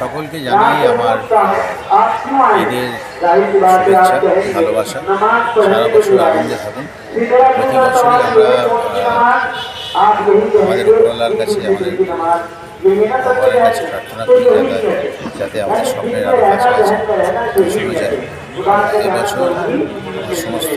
সকলকে জানাই আমার ঈদের শুভেচ্ছা, ভালোবাসা। সারা বছর আনন্দে থাকুন। প্রতি বছরই আমরা আমাদের উপরওয়ালার কাছে, আমাদের ভগবানের কাছে প্রার্থনা করি যাতে আমাদের স্বপ্নের আরও পৌঁছানো যায় এবছর সমস্ত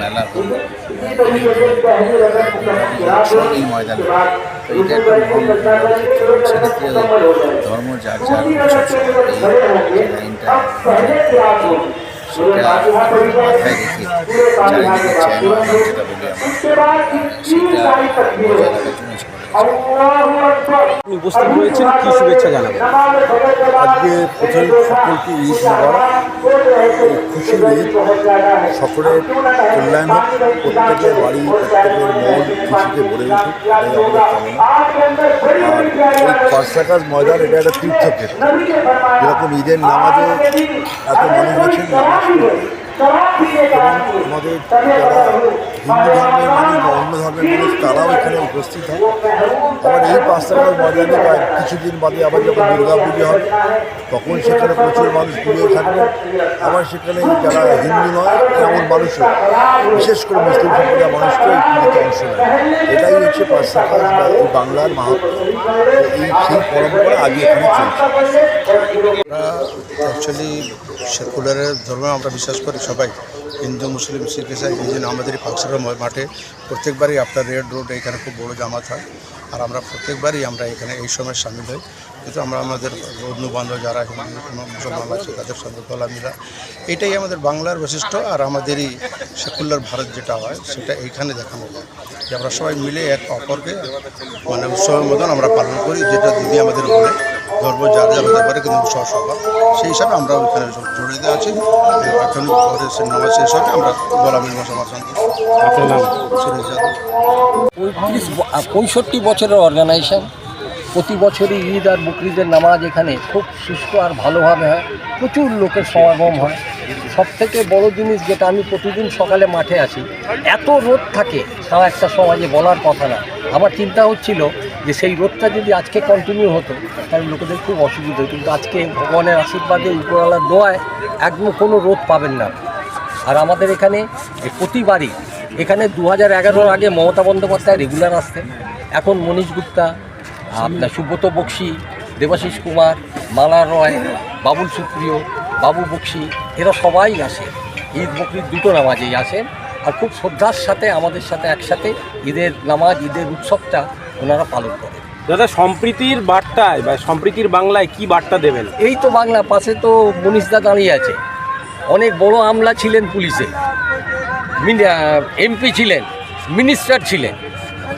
মেলা হোক হোলি হোক, এই ময়দানে তো এটা একটা সেক্ষেত্রে ধর্ম যার এই লাইনটা সেটা উপস্থিত হয়েছেন কি শুভেচ্ছা জানাবেন? আজকে প্রথমে সকলকে ঈদ মোবারক। এই খুশির ঈদ সকলের কল্যাণ হোক প্রত্যেকের বাড়ি প্রত্যেকের মন খুশিতে ভরে উঠুক এটাই আমাদের কামনা আর এই পার্সাকাস ময়দান এটা একটা তীর্থক্ষেত্র যেরকম ঈদের নামাজে এত মানুষ আছেন নামাজ পড়তে। এবং আমাদের যারা হিন্দু ধর্মের মানুষ বা অন্য ধর্মের মানুষ তারাও এখানে উপস্থিত হয় আবার এই পাঁচটাকার ময়দানে কয়েক কিছুদিন বাদে আবার যখন দুর্গা পুজো হবে তখন সেখানে প্রচুর মানুষ পুজো থাকবে আবার সেখানে যারা হিন্দু নয় এমন মানুষও বিশেষ করে মুসলিম সম্প্রদায়ের মানুষকে এই পুজোতে অংশ নেয় এটাই হচ্ছে এই বাংলার মাহাত্ম এই সেই পরম্পরা আগে এখানে চলছে অ্যাকচুয়ালি সেকুলারের ধর্ম আমরা বিশ্বাস করি সবাই। হিন্দু, মুসলিম, শিখ ইসাই এই জন্য আমাদের এই পাকসার মাঠে প্রত্যেকবারই আপনার রেড রোড এখানে খুব বড় জামাত হয়। আর আমরা প্রত্যেকবারই আমরা এখানে এই সময় সামিল হই। কিন্তু আমরা আমাদের বন্ধু বান্ধব যারা মুসলমান আছে, তাদের সঙ্গে মিলা। এটাই আমাদের বাংলার বৈশিষ্ট্য আর আমাদেরই সেকুলার ভারত যেটা হয়, সেটা এইখানে দেখানো যায়। যে আমরা সবাই মিলে এক অপরকে মানে উৎসবের মতন আমরা পালন করি, যেটা দিদি আমাদের বলে। ধর্ম যার যার হতে পারে কিন্তু সবার সেই হিসাবে আমরা ওইখানে জড়িত আছি। এখন নামাজ শেষ হবে আমরা গোলামীর যাদব। পঁয়ত্রিশ পঁয়ষট্টি বছরের অর্গানাইজেশন প্রতি বছরই ঈদ আর বকরিদের নামাজ এখানে খুব সুস্থ আর ভালোভাবে হয়। প্রচুর লোকের সমাগম হয়। সব থেকে বড় জিনিস যেটা আমি প্রতিদিন সকালে মাঠে আসি এত রোদ থাকে তাও একটা সমাজে বলার কথা না। আমার চিন্তা হচ্ছিল যে সেই রোদটা যদি আজকে কন্টিনিউ হতো, তাহলে লোকেদের খুব অসুবিধা হতো। কিন্তু আজকে ভগবানের আশীর্বাদে উপরওয়ালার দোয়ায় একদম কোনো রোদ পাবেন না। আর আমাদের এখানে প্রতিবারই, এখানে দু হাজার এগারোর আগে মমতা বন্দ্যোপাধ্যায় রেগুলার আসতেন। এখন মনীষ গুপ্তা, আপনার সুব্রত বক্সি, দেবাশিস কুমার, মালা রয়, বাবুল সুপ্রিয়, বাবু বক্সি, এরা সবাই আসে ঈদ বকরির দুটো নামাজেই আসেন। আর খুব শ্রদ্ধার সাথে আমাদের সাথে একসাথে ঈদের নামাজ, ঈদের উৎসবটা ওনারা পালন করেন। দাদা সম্প্রীতির বার্তায় বা সম্প্রীতির বাংলায় কি বার্তা দেবেন? এই তো বাংলা পাশে তো মনীষদা দাঁড়িয়ে আছে। অনেক বড় আমলা ছিলেন পুলিশে। এমপি ছিলেন মিনিস্টার ছিলেন।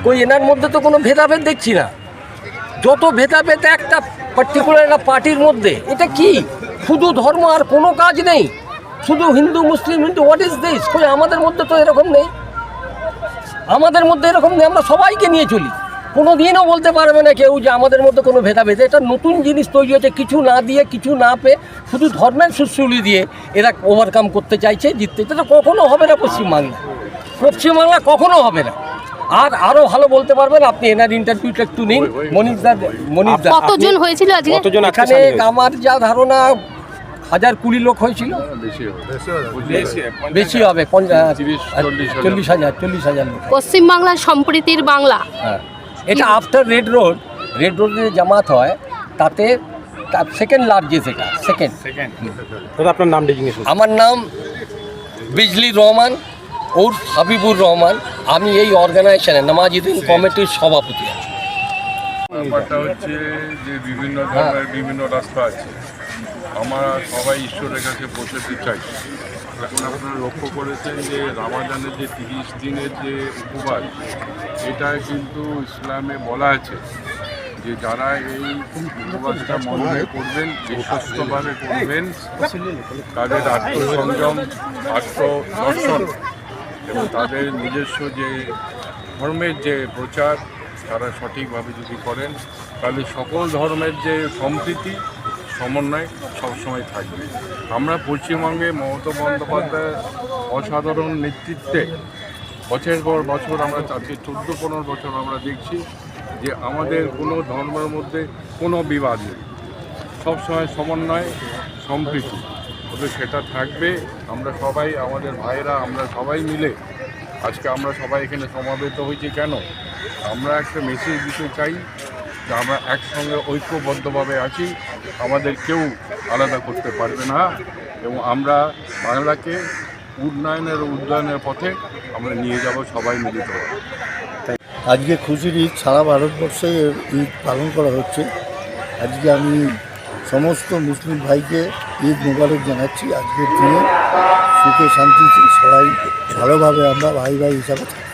কই এনার মধ্যে তো কোনো ভেদাভেদ দেখছি না। যত ভেদাভেদ একটা পার্টিকুলার একটা পার্টির মধ্যে এটা কি? শুধু ধর্ম আর কোনো কাজ নেই। শুধু Hindu Muslim Hindu what is this কই আমাদের মধ্যে তো এরকম নেই। আমাদের মধ্যে এরকম নেই আমরা সবাইকে নিয়ে চলি। কোনো দিনও বলতে পারবে না কেউ যে আমাদের মধ্যে কোনো ভেদাভেদ। এটা নতুন জিনিস তৈরি হয়েছে কিছু না দিয়ে কিছু না পেয়ে শুধু ধর্মের সুশ্রুলি দিয়ে এরা ওভারকাম করতে চাইছে জিততে। এটা কখনো হবে না পশ্চিমবাংলা। পশ্চিমবাংলা কখনো হবে না। আর আরও ভালো বলতে পারবেন আপনি এনার ইন্টারভিউটা একটু নিন। মনীষদা মনীষদা কতজন হয়েছিল আজকে? কতজন এখানে আমার যা ধারণা হাজার কুড়ি লোক হয়েছিল। বেশি হবে পঞ্চাশ চল্লিশ হাজার চল্লিশ হাজার লোক। পশ্চিমবাংলার সম্প্রীতির বাংলা। হ্যাঁ। এটা আফটার রেড রোড রেড রোডে জামাত হয় তাতে সেকেন্ড লার্জেস্ট এটা সেকেন্ড দাদা আপনার নাম আমার নাম বিজলি রহমান ওর হাবিবুর রহমান। আমি এই অর্গানাইজেশনে নামাজিদিন কমিটির সভাপতি আছি। ব্যাপারটা হচ্ছে যে বিভিন্ন ধর্মের বিভিন্ন রাস্তা আছে। আমরা সবাই ঈশ্বরের কাছে পৌঁছতে চাই। এখন আপনারা লক্ষ্য করেছেন যে রামাজানের যে তিরিশ দিনের যে উপবাস, এটা কিন্তু ইসলামে বলা আছে যে যারা এই উপবাসটা মনে করবেন বিশ্বস্তভাবে করবেন, তাদের আত্মসংযম, আত্মদর্শন এবং তাদের নিজস্ব যে ধর্মের যে প্রচার, তারা সঠিকভাবে যদি করেন, তাহলে সকল ধর্মের যে সম্প্রীতি সমন্বয় সবসময় থাকবে। আমরা পশ্চিমবঙ্গে মমতা বন্দ্যোপাধ্যায়ের অসাধারণ নেতৃত্বে বছরের পর বছর আমরা আজকে চোদ্দ, পনেরো বছর আমরা দেখছি যে আমাদের কোনো ধর্মের মধ্যে কোনো বিবাদ নেই। সবসময় সমন্বয়, সম্প্রীতি। তবে সেটা থাকবে, আমরা সবাই, আমাদের ভাইরা আমরা সবাই মিলে আজকে আমরা সবাই এখানে সমাবেত হয়েছি কেন? আমরা একটা মেসেজ দিতে চাই যে আমরা একসঙ্গে ঐক্যবদ্ধভাবে আছি। আমাদের কেউ আলাদা করতে পারবে না এবং আমরা বাংলাকে উন্নয়নের উন্নয়নের পথে আমরা নিয়ে যাব সবাই মিলিত। আজকে খুশির ঈদ, সারা ভারতবর্ষে ঈদ পালন করা হচ্ছে। আজকে আমি সমস্ত মুসলিম ভাইকে ঈদ মোবারক জানাচ্ছি। আজকের দিনে সুখে শান্তিতে সবাই ভালোভাবে আমরা ভাই ভাই হিসাবে থাকি